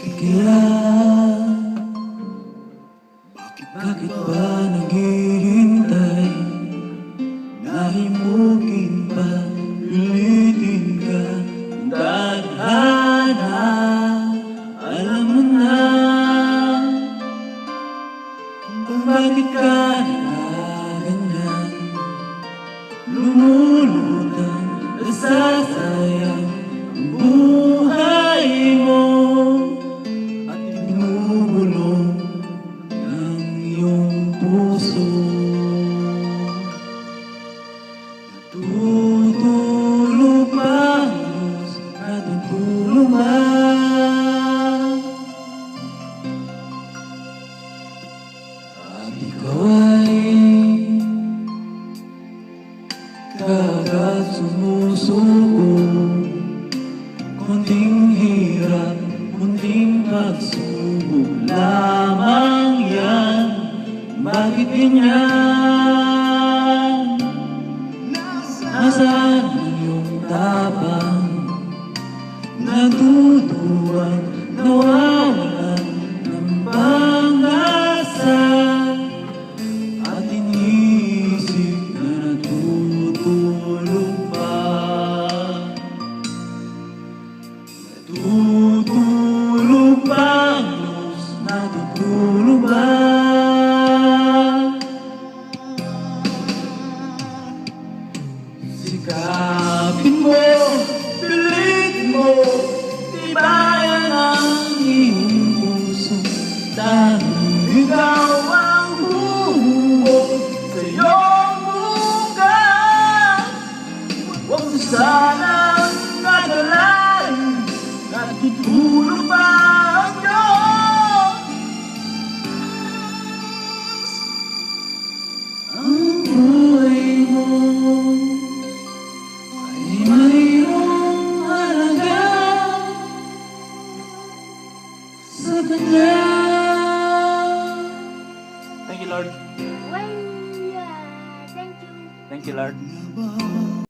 Kaya Bakit ba naghihintay? Nahimukin pa Ulitin ka Tadhana Alam mo na. Kung bakit ka nagaganyan Lumulutang Ay Kagat sumusuko Kunting hirap, kunting pagsubok lamang yan Bakit ganyan? Nasaan iyong tapang? Natutuwang Sikapin mo, pilitin mo Tibayan ang iyong puso Dahil ikaw ang humuhubog sa iyong bukas Huwag mo sanang nagalain Natutulog Thank you, Lord. Thank you. Thank you, Lord.